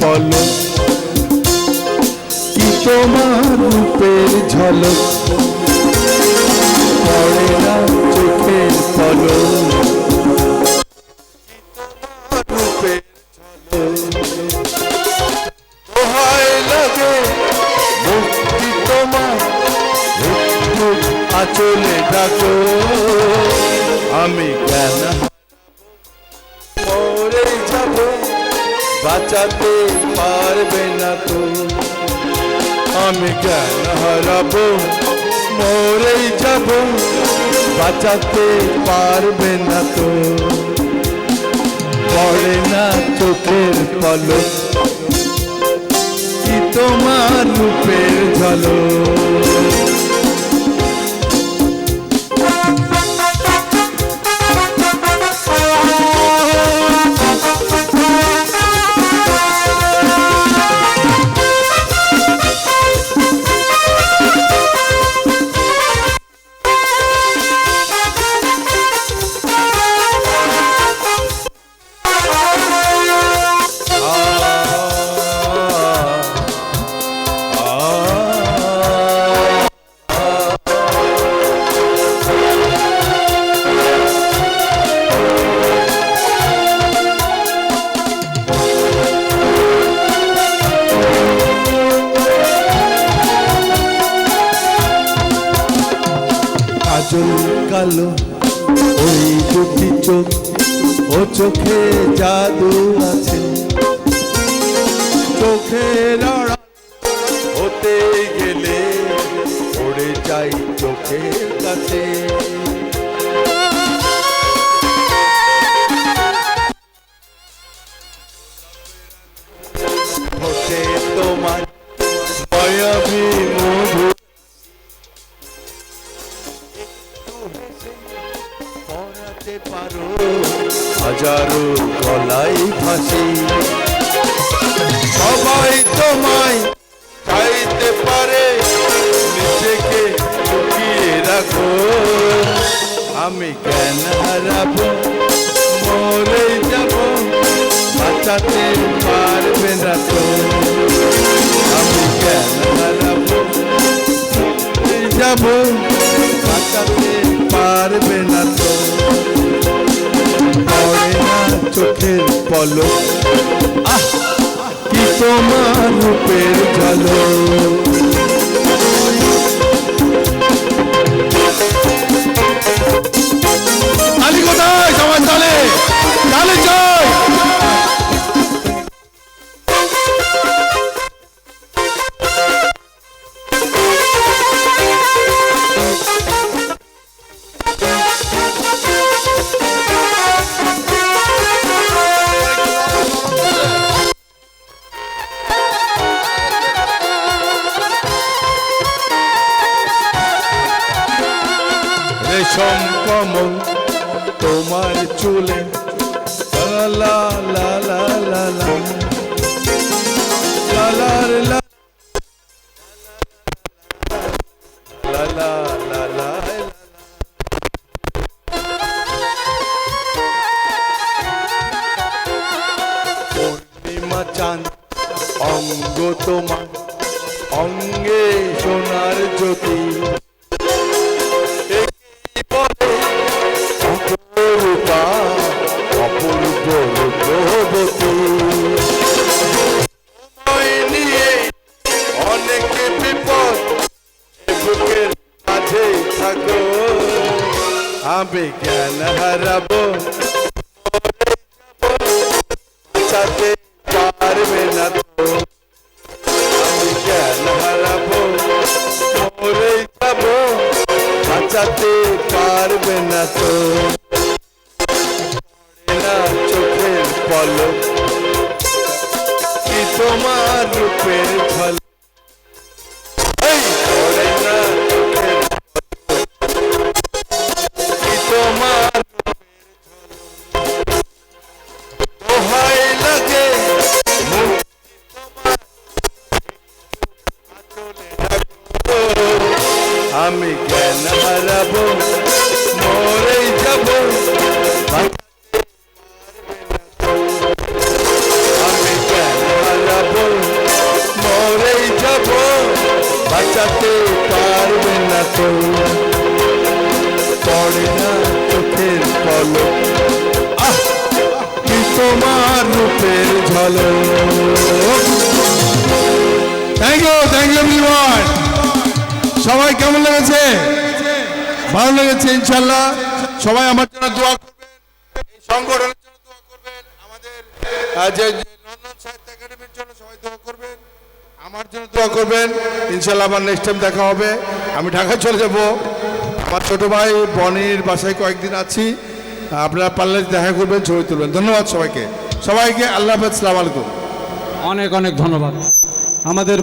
পলক। কি তোমার রূপের ঝলক? পড়ে না পলক রূপের দোহাই লাগে মুক্তি তোমার একটু আচলে ডাকো আমি বাঁচাতে পারবে না তো আমি জ্ঞান হারাবো মরেই যাব বাঁচাতে পারবে না তো। পড়ে না চোখের পলক কি তোমার রূপের ঝলক? কাজল কালো, ওই দুটি চোখ ও চোখে জাদু আছে। চোখে লড়া হতে গেলে পড়ে যাই চোখের কাছে। পড়াতে পারো। হাজারো গলাই ফাঁসি সবাই তোমায় চাইতে পারে, নিজেকে লুকিয়ে রাখো। আমি জ্ঞান হারাবো মরে যাব, বাঁচাতে পারবে না তো। আহ কি তোমার রূপের ঝলক তালি কোথায়? সবাই তালে। তালে চাই রেশম কমল তোমার চুলে লা লা লা লা লা চাঁদ অঙ্গ তোমার অঙ্গে সোনার জ্যোতি আমি জ্ঞান হারাবো বাঁচাতে পারবে না তো আমি জ্ঞান হারাবো মরে যাব বাঁচাতে পারবে না তো পড়ে না চোখের পলক কি তোমার রূপের ঝলক আমি জ্ঞান হারাব? মরে যাব। আমি জ্ঞান হারাব? মরে যাব। বাঁচাতে পারবে না তো পড়ে না চোখের পলক আহ! কি তোমার রূপের ঝলক? Thank you, thank you everyone. সবাই কেমন লেগেছে? ভালো লেগেছে, ইনশাল্লাহ। সবাই আমার জন্য দোয়া করবেন। এই সংগঠনের জন্য দোয়া করবেন। আমাদের যে লন্ডন সাহিত্য একাডেমির জন্য সবাই দোয়া করবেন। আমার জন্য দোয়া করবেন। ইনশাল্লাহ আমার নেক্সট টাইম দেখা হবে। আমি ঢাকা চলে যাব। আমার ছোট ভাই বনির বাসায় কয়েকদিন আছি। আপনারা পারলে দেখা করবেন, ছবি তুলবেন। ধন্যবাদ সবাইকে। সবাইকে আল্লাহ হাফেজ, সালাম আলাইকুম। অনেক অনেক ধন্যবাদ। আমাদের